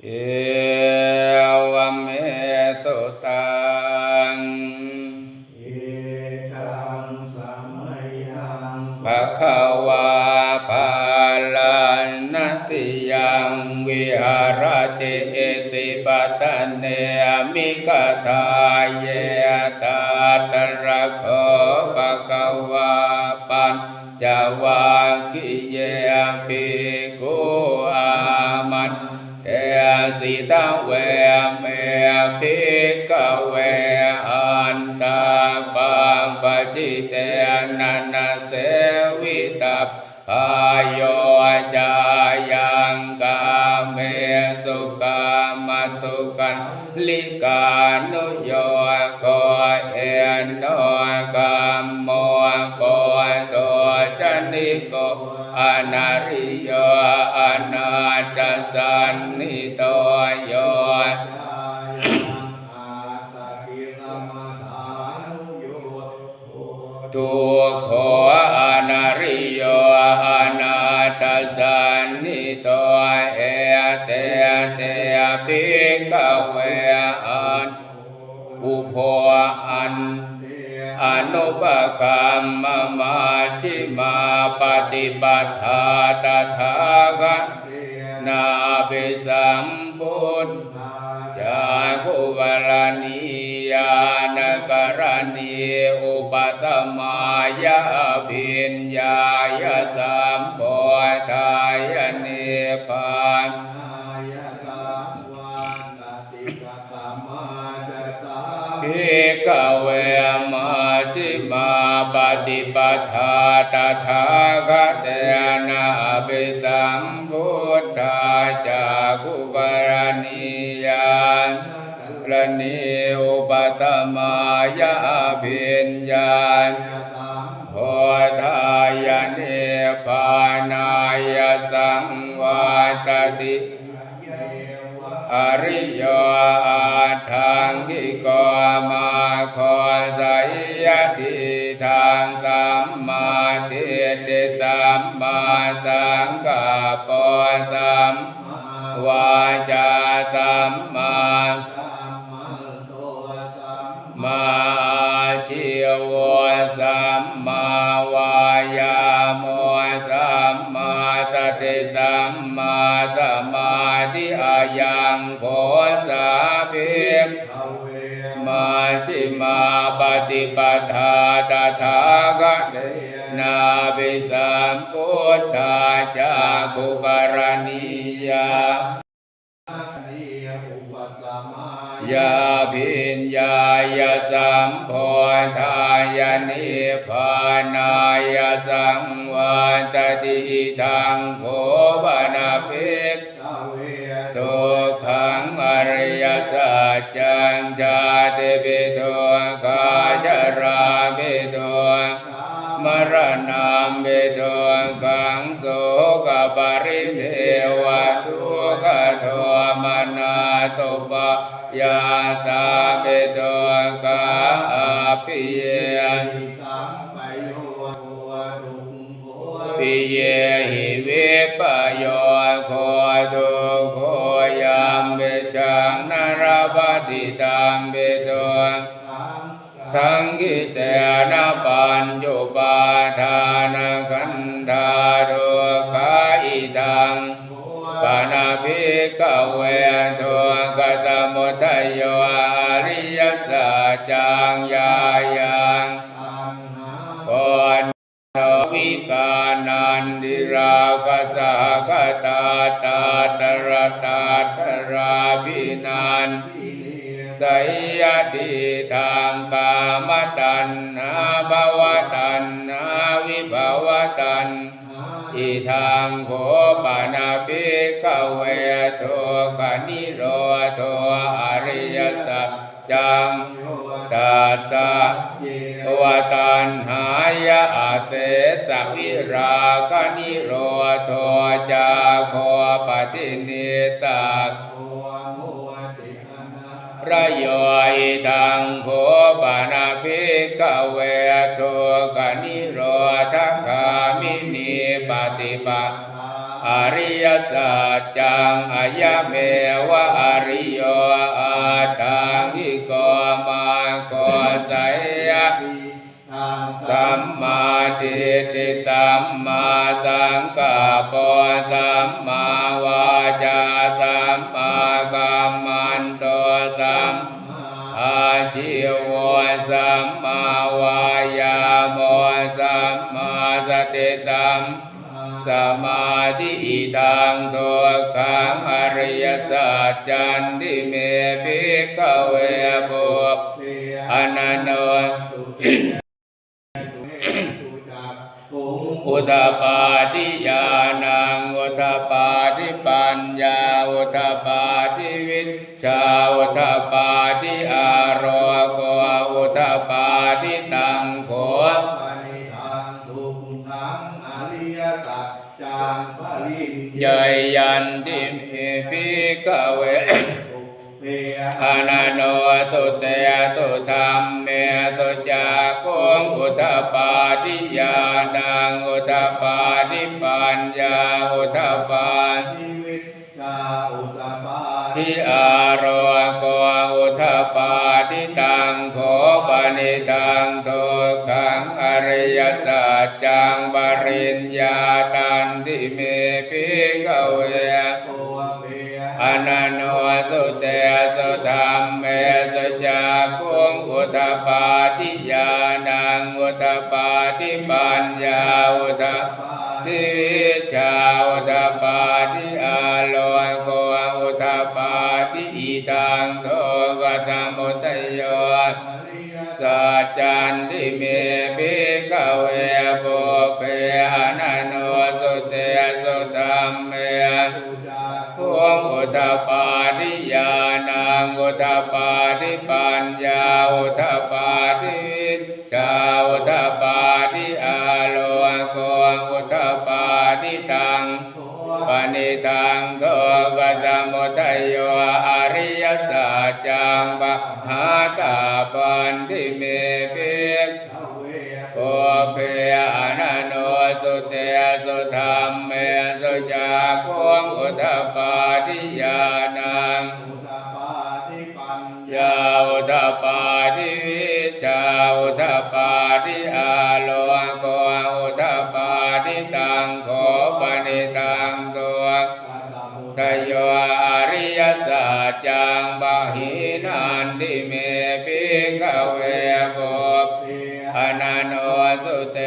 เนันเสวิตาพายโยจายังกาเมสุกามตุกันลิกานุโย กเวอันอุโพอันอนุปกรรมมาจิมาปฏิบัติตถาคตนาเปสัม ฏิปทาตถาคตนาภิสัมพุทธาจากุกรณียานรณีอุปตมายาภิญญาณโพธายเนปานายสังวาตติอริ ชิวสัมมาวายาโมสัมมาสติสัมมาสมาธิอายังโพสาภิกมาชิมาปฏิปทาตถาคตนาภิสัมพุทธาจากุกรณียายาพิญญายสัม โพธายนิพานายสังวาตติทังโภบนาภิกตุขังอริยสัจจังชาติปิโตกาจราปิโตมรณามปิโตกังโสกปริเทวทุกขโทมนาตุปยาตาปโต ทังกิเตนะปัญจุปาทานกันธาโดกาอิตังปานาภิกขเว ยติทางกามตันนาภวตันนาวิภวตันอิทังโขปานาภิกเวโทกานิโรโทอริยสัจจังตัสสะวตันหายะอาเตสวิราคานิโรโทจาโคปฏินิสัก ระโยอิทังโขปานาภิกเวโทกนิโรธคามินีปฏิปะทอริยสัจจังอายเมวะอริโยอาทังกิโกมาโกไสยะสัมมาทิฏฐิสัมมาสังกัปปะสัมมาวาจา ชิวสัมมาวายามสัมมาสติตัมสมาธิอิทังตัวขังอริยสัจจันติเมภิกขเวปุปอนันโนอุทปาทิญาณังอุทปาทิปัญญาอุทปาทิวิชาอุทปาทิอารโปาทิตังโคตปณิทังทุกขังอริยตัจจางปริญญยันติเมปิกเวอนาโนตุเตตุธรรมเมตุจากงอุทปาทิยานังอุทปาทิปัญญาอุทปาทิวิชาอุทปาทิอารโกอุทปาทิตังโก นิตังโทขังอริยสัจจังบริญญาตันติเมภิกเวอนันโนสุเตสุธรรมเมสุจากุงอุทปาทิญาณังอุทปาทิปัญญาอุททิวิชาอุทปาทิ ปาทิปัญญาอุทปาทิวิชาอุทปาทิอาโลโกอุทปาทิตังปณิตังโทกตมุตโยอริยสัจจังปะหาตาปันติเมภิกโอเปอนันโนสุเตสุธรรมเมสุจากวงอุทปาทิญา นันติเมปิกเวปุปอนันโนสุเต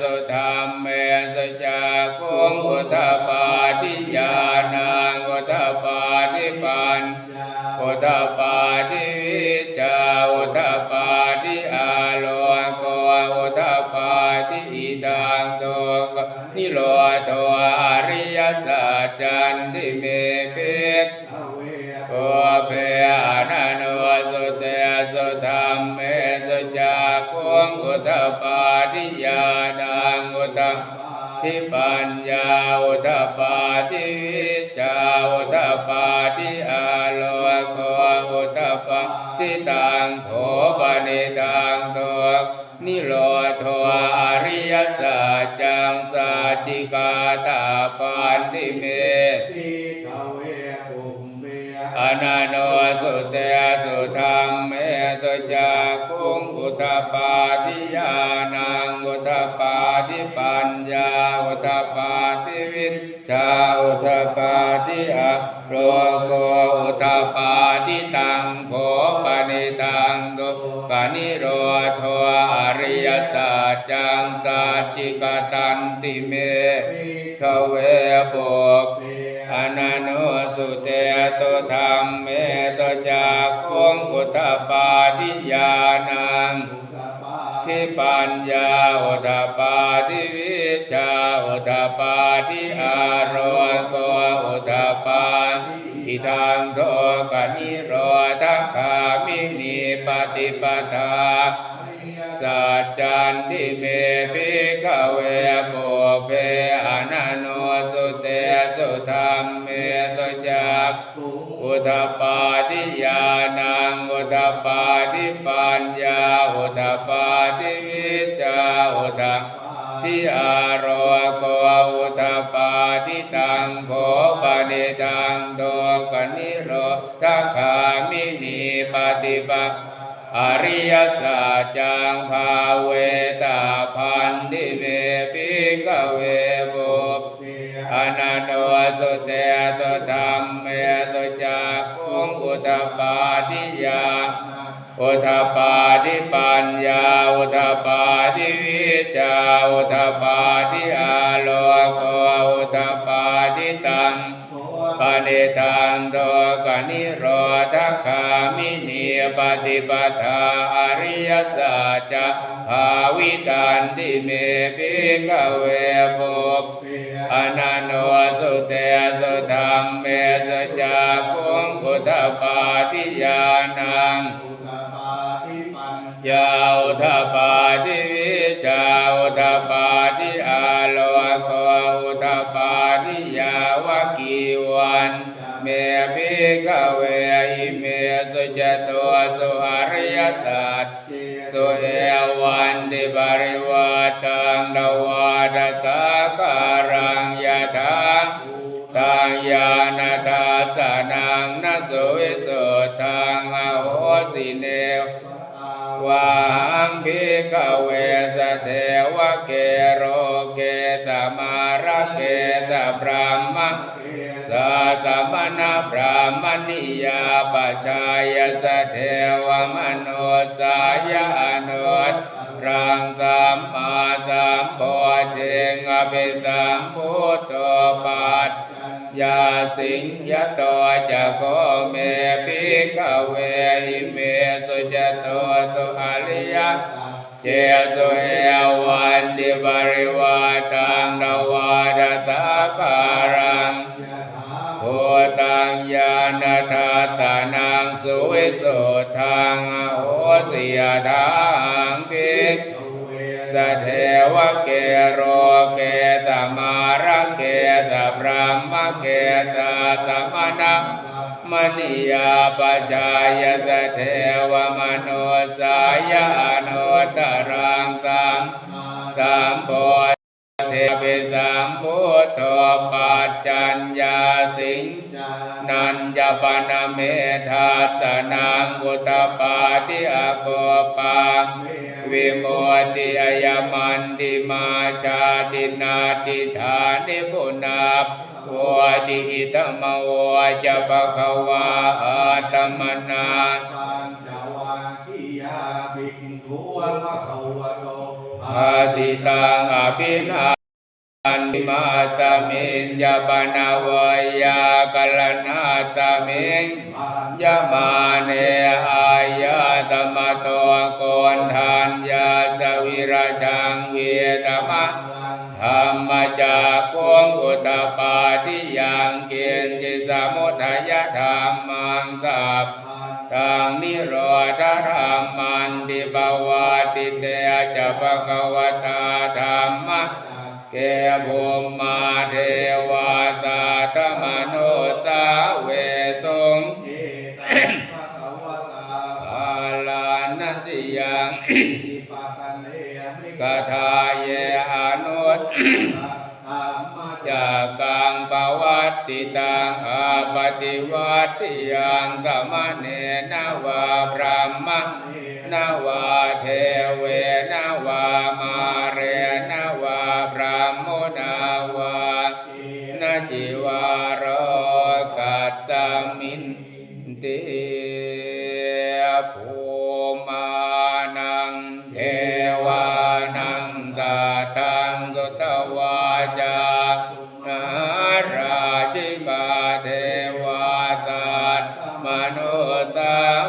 สุธรรมเมสุจากุงอุทปาทิยาณัง ทิปัญญาอุทปาทิวิชาอุทปาทิอาโลโกอุทปาทิตังโขปนิตังโตนิโรโทอริยสัจจังสัจจิกาตาปันติเมอนันโนสุเตสุธรรมเมตุจากุงอุทปาทิญาณังอุท ธิปัญญาอุทปาทิวิชาอุทปาทิอะโลโกอุทปาทิตังโขปนิตังตุปนิโรโทอริยสัจจังสัจจิกตันติเมขเวปุปอนันโนสุเตตุธรรมเมตุจากงอุทปาทิญา ทิปัญญาอุทปาทิวิชาอุทปาทิอาโรโกอุทปาทิทังโทกนิโรธคามินีปฏิปทาสัจจันติเมภิกขเวปุเปอนันโน อุทปาทิญาณังอุทปาทิปัญญาอุทปาทิวิชาอุทปทิอาโรโกอุทปปาทิตังโขปนิตังโตกนิโรธคามินีปฏิปักอริยสัจจังภาเวตาพันธิเมปิกเวบุปอนันโนสุเตตุธรรม ปปาทิยาอุทปปาทิปัญญาอุทปปาทิวิจาอุทปปาทิอาโลโกอุทปปาทิตังปณิตังโตกนิโรธคามินีปฏิปทาอริยสัจภาวิตันติเมปิกเวปุปอนันโนสุเตสุธรรมเมสจักุ ขุทธปาทิยานังยาอุทธปาทิวิจาอุทธปาทิอาโลโกอุทธปาทิยาวกีวันเมปิกเวอิเมสุจตัวสุอริยตัสสุเอวันติบริวาตังดวาดตาการังย ทานังนสุวิสุทธังอโหสิเนววาหังพิกเวสเทวะเกโรเกตมาระเกตพรหมสัตมนาพรหมนิยาปัจจายสเทวมโนสายอนุตรังตัมมาตัมโพเทงอภิตัมพุทโตปัต ยาสิงยะโตจะโกเมปิกเวอิเมสุจโตตุอริยะเจสุเอวันดิบริวาตังดวาดตาการังโพตังยานาทาตานังสุวิสุทังโหสิยทังปิก สเทวเกโรเกตมารเกตพรหมเกตตมนะมณียาปจายตเทวมโนสายอนุตรังตัมตัมโพเทปิสัมพุทโธปัจจัญญาสิงนันจปนเมธาสนังอุตปาติอโกปา วิโมติอายมันติมาชาตินาติธานิบุณาวติอิตมโวจะปะกวาอาตมนาปัญจวัคคียาภิกขุวะภะควะโตอาติตังอภินา อันติมาตมินยาปนาวายากลนาตมิงยามาเนอายาตมะโตโกนทานยาสวิราชังเวตมะธรรมจากวงอุตปาทิยังเกณฑ์จิสมุทัยธรรมังกับตังนิโรธธรรมันติบวาติเตจะภะคะวตา เกบุมมาเทวาตาธรรมโนสาเวสุงภาลานสิยังกทาเยอนุตจากกังปวัตติตังอาปฏิวัติยังกมเนนวาพรหมนวา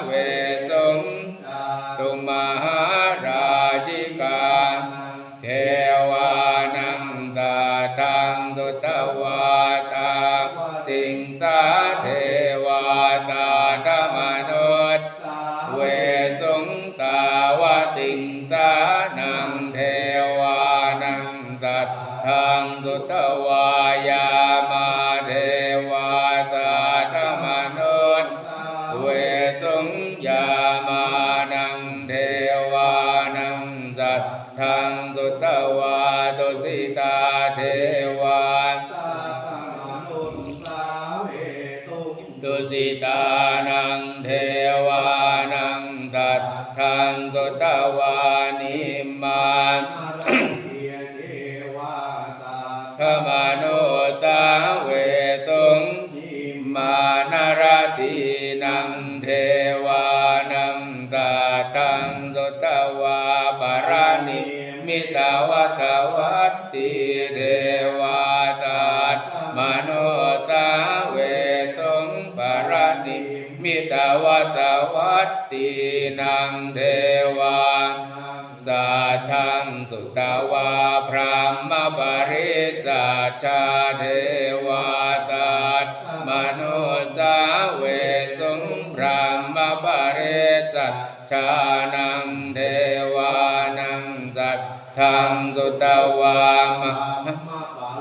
า สุตวาพระมมบริสัจเทวตามนุสาเวสุงพรามมบริสัชานังเทวานังสัตทังสุตวาม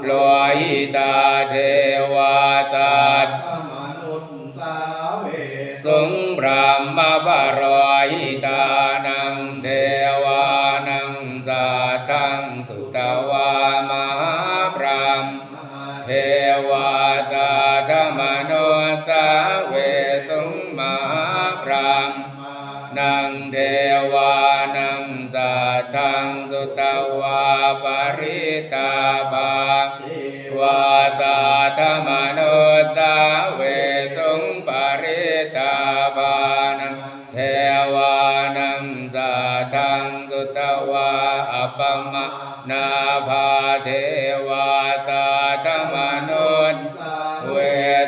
โลหิตาเท ปังทิวาตาธรรมโนสาเวตุงปริตาบานังเทวานังสาทังสุตวาอปัมมานาภาเทวาสาธมโนตเว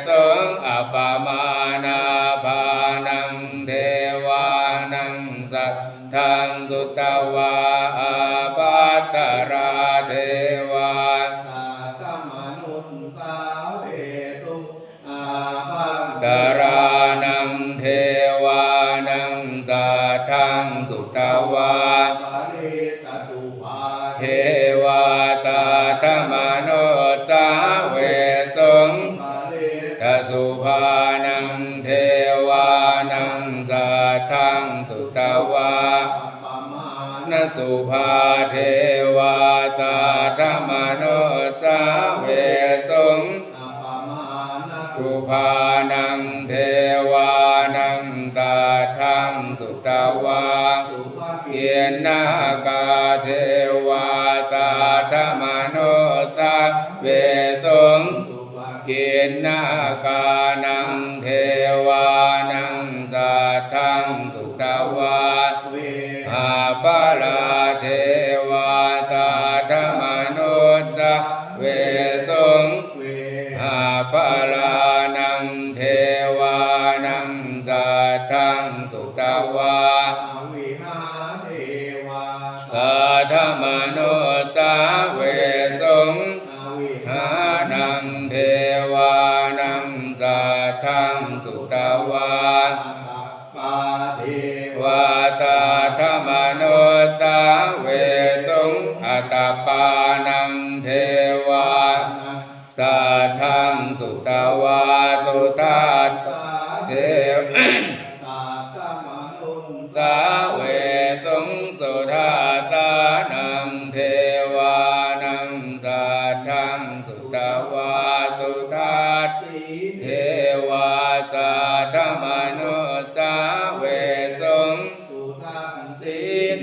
ตุงอปมะนาภานังเทวานังสัทธังสุตวาอาปัตตราเทว สุตวาเยนากาเทวาตาธมโนตาเวสุงเยนากา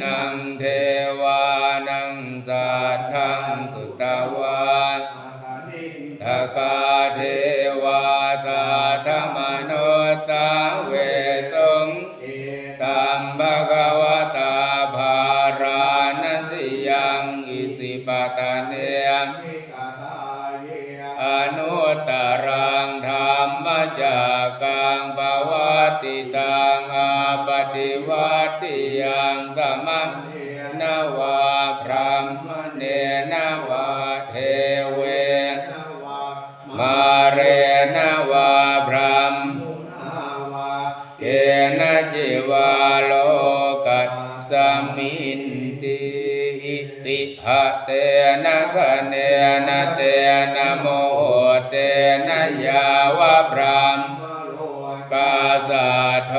นังเทว จิวาโลกัสสมินติติหะเตนะคะเนนะเตนะโมเตนะยาวะพรามกาสาท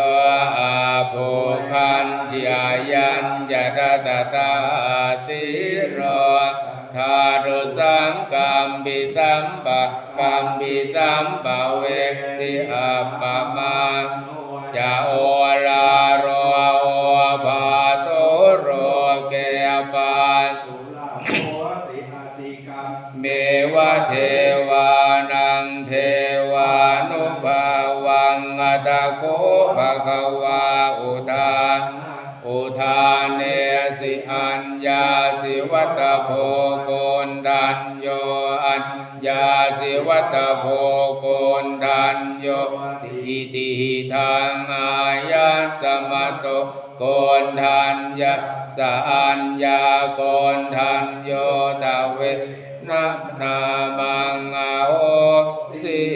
อาภูคันจายันญะตะตะตาติโรธาตุสังกัมปิสัมปะกัมปิสัมปะเวติอัปปมา เมวะเทวานังเทวานุภาวังอัตโกภะคะวาอุทาอุทานเนสิอัญญาสิวัตโพโกนดันโยอัญญาสิวัตโพโกนดันโยติติทางอายัสสมโตโกนทันยะสะอัญญาโกนทันโยตเว นะนามังอาโอสิ